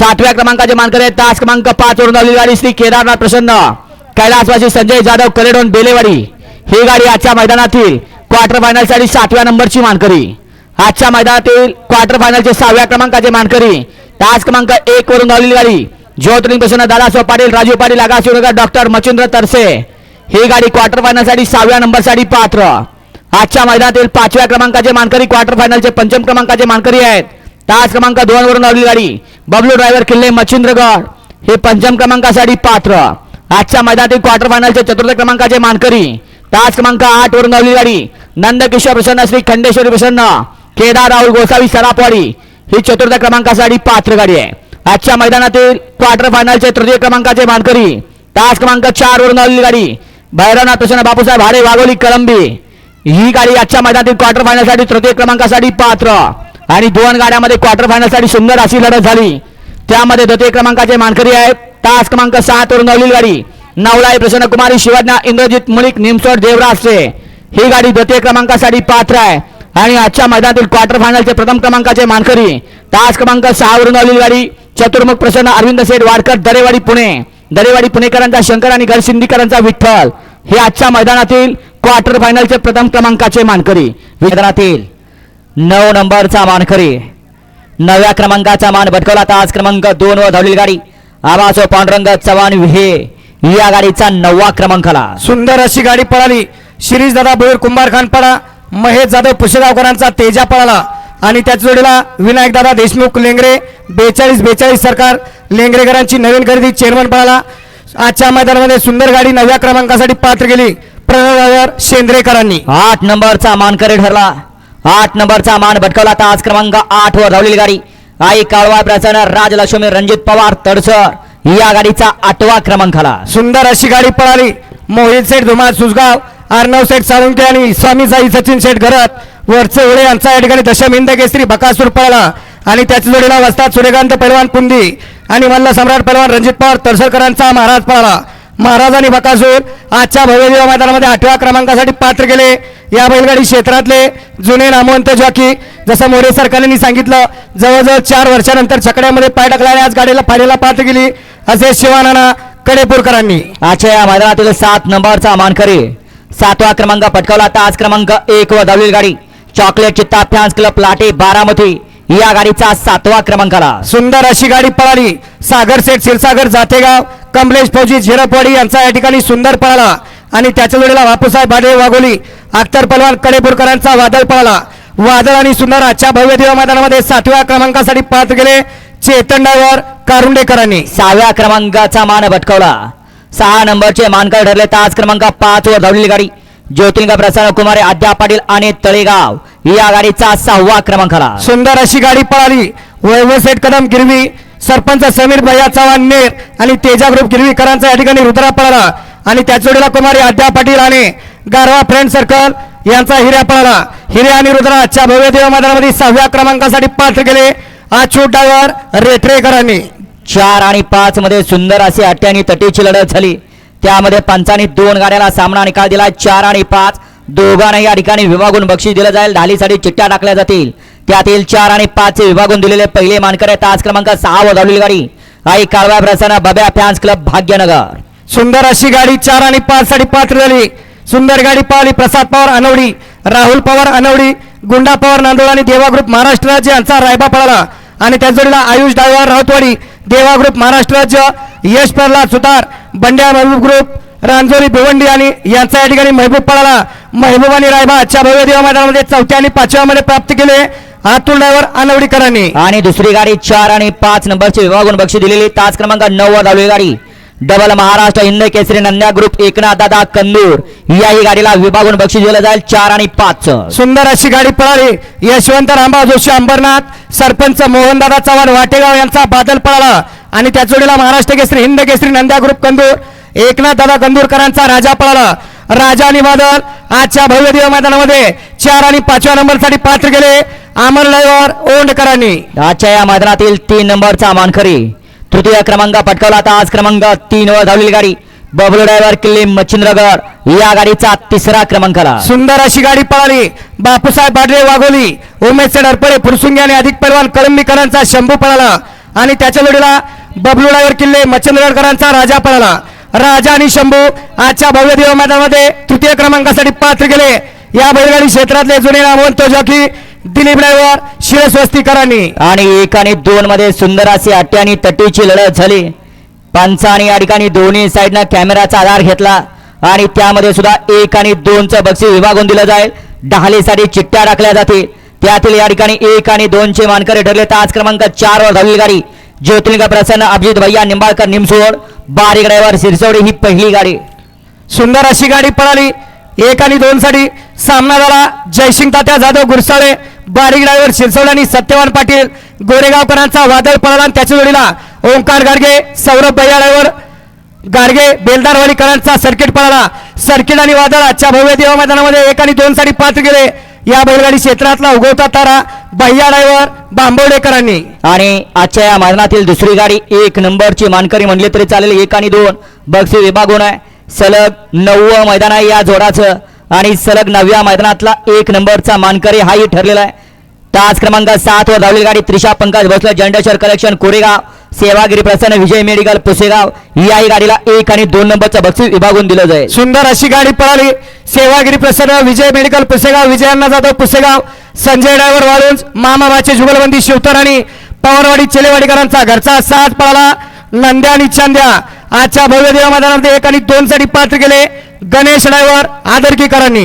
सातव्या क्रमांकाचे मानकरी आहेत. तास क्रमांक पाच वरून धावलेली गाडी श्री केदारनाथ प्रसन्न. कैलासवासी संजय जाधव कलेडोन बेलेवाडी. ही गाडी आजच्या मैदानातील क्वार्टर फायनलसाठी सातव्या नंबरची मानकरी. आजच्या मैदानातील क्वार्टर फायनलचे सहाव्या क्रमांकाचे मानकरी. तास क्रमांक एक वरून धावलेली गाडी. ज्योतिर्लिंग प्रसन्न दादासाहेब पाटील राजू पाटील आगा डॉक्टर मच्छिंद्र तरसे. ही गाडी क्वार्टर फायनलसाठी सहाव्या नंबरसाठी पात्र. आजच्या मैदानातील पाचव्या क्रमांकाचे मानकरी क्वार्टर फायनलचे पंचम क्रमांकाचे मानकरी आहेत. तास क्रमांक दोन वरून धावलेली गाडी. बबलू ड्रायव्हर किल्ले मच्छिंद्रगड. हे पंचम क्रमांकासाठी पात्र. आजच्या मैदानातील क्वार्टर फायनलचे चतुर्थ क्रमांकाचे मानकरी. तास क्रमांक आठ वरून धावलेली गाडी. नंदकिशोर प्रसन्न श्री खंडेश्वरी प्रसन्न केदार राहुल गोसावी सरापवाडी ही चतुर्थ क्रमांकासाठी पात्र गाडी आहे. आजच्या मैदानातील क्वार्टर फायनलचे तृतीय क्रमांकाचे मानकरी. तास क्रमांक चार वरून धावलेली गाडी. भैरवनाथ प्रसन्न बापूसाहेब हाडे वाघोली कळंबी. ही गाडी आजच्या मैदानातील क्वार्टर फायनलसाठी तृतीय क्रमांकासाठी पात्र. आणि दोन गाड्यामध्ये क्वार्टर फायनलसाठी सुंदर अशी लढत झाली. त्यामध्ये द्वितीय क्रमांकाचे मानकरी आहेत. तास क्रमांक सात वरून नवली गाडी नवलाई प्रसन्न कुमारी शिवज्ञा इंद्रजित मुलिक निमसोड देवराजचे ही गाडी द्वितीय क्रमांकासाठी पात्र आहे. आणि आजच्या मैदानातील क्वार्टर फायनलचे प्रथम क्रमांकाचे मानकरी. तास क्रमांक सहा वरून नवली गाडी चतुर्मुख प्रसन्न अरविंद सेठ वाडकर दरेवाडी पुणे. दरेवाडी पुणेकरांचा शंकर आणि गडसिंदीकरांचा विठ्ठल. हे आजच्या मैदानातील क्वार्टर फायनलचे प्रथम क्रमांकाचे मानकरी. मैदानातील नऊ नंबरचा मानकरी नव्या क्रमांकाचा मान भटकवला तास क्रमांक दोन व धावलेली गाडी. आबासो पांडुरंग चव्हाण विहे या गाडीचा नववा क्रमांकाला सुंदर अशी गाडी पळाली. शिरीष दादा भोईर कुंभार खानपाडा महेश जाधव पुशेगावकरांचा तेजा पळाला. आणि त्याच जोडीला विनायक दादा देशमुख लेंगरे बेचाळीस बेचाळीस सरकार लेंगरेकरांची नवीन खरेदी चेअरमन पळाला. आजच्या मैदानामध्ये सुंदर गाडी नवव्या क्रमांकासाठी पात्र गेली प्रणव शेंद्रेकरांनी. आठ नंबरचा मानकरी ठरला. आठ नंबरचा मान भटकवला तास क्रमांक आठ वर धावलेली गाडी. आई काळवा प्रसन्न राजलक्ष्मी रणजित पवार तडसर. या गाडीचा आठवा क्रमांक आला. सुंदर अशी गाडी पळाली. मोहित सेठ धुमाळ सुसगाव अर्णव सेठ साळुंके आणि स्वामी साई सचिन सेठ घरत वरचे उडे यांचा या ठिकाणी दशम हिंद केसरी बकासूर पळाला. आणि त्याच जोडीला वसतात सूर्यकांत पैलवान पुंदी आणि मल्ल सम्राट पैलवान रणजित पवार तडसरकरांचा महाराज पळाला. महाराज आणि बकासूर आजच्या भव्यदेव मैदानामध्ये आठव्या क्रमांकासाठी पात्र गेले या बैलगाडी क्षेत्रातले जुने नामवंत जॉकी जसं मोरे सरकारने सांगितलं जवळजवळ चार वर्षानंतर छकड्यामध्ये पाय टाकला आणि आज गाडीला फायनलला पात्र गेली असे शिवानाना कडेपूरकरांनी. आजच्या या मैदानातील सात नंबरचा मानकरी सातवा क्रमांक पटकावला. तास क्रमांक एक व धावलेली गाडी. चॉकलेट चित्ता फॅन्स क्लब लाटे बारामती या गाडीचा सातवा क्रमांकाला. सुंदर अशी गाडी पळाली. सागर सेठ क्षीरसागर जातेगाव. कमलेश फौजी झिरपवाडी यांचा या ठिकाणी सुंदर पळाला. आणि त्याच्या जोडीला बापूसाहेब भाडे वाघोली अख्तर पलवान कडेपूरकरांचा वादळ पळाला. वादळ आणि सुंदर आजच्या भव्य दिवा मैदानामध्ये सातव्या क्रमांकासाठी पात्र गेले चेतन डायव्हर कारुंडेकरांनी. सहाव्या क्रमांकाचा मान भटकवला. सहा नंबरचे मानकर ठरले तास क्रमांक पाच वर धावलेली गाडी. ज्योतिर्लिंग प्रसन्न कुमारी आद्या पाटील आणि तळेगाव या गाडीचा सहावा क्रमांकाला सुंदर अशी गाडी पळाली. वैभव सेठ कदम गिरवी. सरपंच समीर भैया चव्हाण नेर आणि तेजा ग्रुप गिरवीकरांचा या ठिकाणी रुद्रा पळाला आणि त्याच जोडीला कुमारी आद्या पाटील आणि गारवा फ्रेंड सर्कल यांचा हिऱ्या पळाला हिऱ्या आणि रुद्रा आजच्या भव्य देव मैदानामध्ये सहाव्या क्रमांकासाठी पात्र केले अछूट डायव्हर रेटरेकरांनी. चार आणि पाच मध्ये सुंदर अशी अट्टी आणि तटीची लढत झाली. त्यामध्ये पंचांनी दोन गाड्याला सामना निकाल दिला. चार आणि पाच दोघांना या ठिकाणी विभागून बक्षीस दिलं जाईल. ढालीसाठी चिठ्ठ्या टाकल्या जातील. त्यातील चार आणि पाच चे विभागून दिलेले पहिले मानकर आहे तास क्रमांक सहा वर धावलेली गाडी. आई काळवा प्रसन्न बब्या फॅन्स क्लब भाग्यनगर. सुंदर अशी गाडी चार आणि पाच साठी पात्र झाली. सुंदर गाडी पावली प्रसाद पवार अनवडी राहुल पवार अनवडी गुंडा पवार नांदोळ आणि देवा ग्रुप महाराष्ट्र राज्य यांचा रायबा पळाला. आणि त्या जोडीला आयुष डायव्हर राऊतवाडी देवा ग्रुप महाराष्ट्र राज्य यश प्रल्हाद सुतार बंड्या महबूब ग्रुप रांजोरी भिवंडी आणि यांचा या ठिकाणी महबूब पळाला. महबूब आणि रायबा आजच्या भव्य देवा मैदानामध्ये चौथ्या आणि पाचव्या मध्ये प्राप्त केले. अतुल डायव्हर अनवडीकरांनी. आणि दुसरी गाडी चार आणि पाच नंबरची विभागून बक्षीस दिलेली. तास क्रमांक नऊ वर धावलेली गाडी. Double Maharashtra Hind Kesari Nandya group Eknath Dada Kandur. याही गाडीला विभागून बक्षीस दिलं जाईल चार आणि पाच. सुंदर अशी गाडी पळाली. यशवंत रामभाऊ जोशी अंबरनाथ सरपंच मोहनदादा चव्हाण वाटेगाव यांचा बादल पळाला. आणि त्या जोडीला महाराष्ट्र केसरी हिंद केसरी नंद्या ग्रुप कंदूर एकनाथ दादा कंदूरकरांचा राजा पळाला. राजा आणि बादल आजच्या भव्य दिवा मैदानामध्ये चार आणि पाचव्या नंबरसाठी पात्र गेले. अमर लयवर ओंडकरांनी. आजच्या या मैदानातील तीन नंबरचा मानकरी. तृतीय क्रमांक पटकावला तास क्रमांक तीन वर धावलेली गाडी. बबलू ड्रायव्हर किल्ले मच्छिंद्रगड. या गाडीचा तिसरा क्रमांकाला. सुंदर अशी गाडी पळाली. बापूसाहेब बाडरे वाघोली उमेश सेड अडपळे फुरसुंगी आणि अधिक पैलवान कळंबीकरांचा शंभू पळाला. आणि त्याच्या जोडीला बबलू ड्रायव्हर किल्ले मच्छिंद्रगडकरांचा राजा पळाला. राजा आणि शंभू आजच्या भव्य देव मैदानामध्ये तृतीय क्रमांकासाठी पात्र गेले. या बैलगाडी क्षेत्रातले जुने नामवंत जॉकी दिलीप ड्रायव्हर शिरस्वस्तीकरांनी आणि एक आणि दोन मध्ये सुंदर अशी अट्टी आणि तटीची लढत झाली. पंचाने या ठिकाणी दोन्ही साईडनं कॅमेराचा आधार घेतला. आणि त्यामध्ये सुद्धा एक आणि दोनचं बक्षीस विभागून दिलं जाईल. डहालीसाठी चिठ्ठ्या टाकल्या जातील. त्यातील या ठिकाणी एक आणि दोनचे मानकरी ठरले तास क्रमांक चार वर धावलेली गाडी. ज्योतिर्लिंग प्रसन्न अभिजित भैया निंबाळकर निमसोड बारीक ड्रायव्हर सिरसवडी ही पहिली गाडी. सुंदर अशी गाडी पळाली. एक आणि दोन साठी सामना झाला. जयसिंग तात्या जाधव गुरसाळे बारीक ड्रायव्हर शिरसवडे आणि सत्यवान पाटील. गोरेगावकरांचा वादळ पळाला आणि त्याच्या जोडीला ओंकार गाडगे सौरभ भैया ड्रायव्हर गाडगे बेलदारवाडीकरांचा सर्किट पळाला. सर्किट आणि वादळ आजच्या भव्य देवा मैदानामध्ये एक आणि दोन साठी पात्र गेले. या बैलगाडी क्षेत्रातला उगवता तारा भैया ड्रायव्हर बांबवडेकरांनी आणि आजच्या या मैदानातील दुसरी गाडी एक नंबरची मानकरी म्हणली तरी चालेल. एक आणि दोन. बक्षी विभागून आहे. सलग नववं मैदान आहे या जोडाचं आणि सलग नवव्या मैदानातला एक नंबरचा मानकरी हाही ठरलेला आहे. तास क्रमांक सात वर धावलेली गाडी त्रिशा पंकज भोसले जंडेश्वर कलेक्शन कोरेगाव सेवागिरी प्रसन्न विजय मेडिकल पुसेगाव. याही गाडीला एक आणि दोन नंबरचं बक्षीस विभागून दिलं जाईल. सुंदर अशी गाडी पळाली. सेवागिरी प्रसन्न विजय मेडिकल पुसेगाव विजयांना जाधव पुसेगाव संजय ड्रायव्हर वाळून मामाबाचे जुगलबंदी शिवतर आणि पवारवाडी चेलेवाडीकरांचा घरचा साथ पळाला. नंद्या आणि चांद्या आजच्या भव्य देवा मैदानामध्ये एक आणि दोन साठी पात्र गेले गणेश ड्रायव्हर आदरकीकरांनी.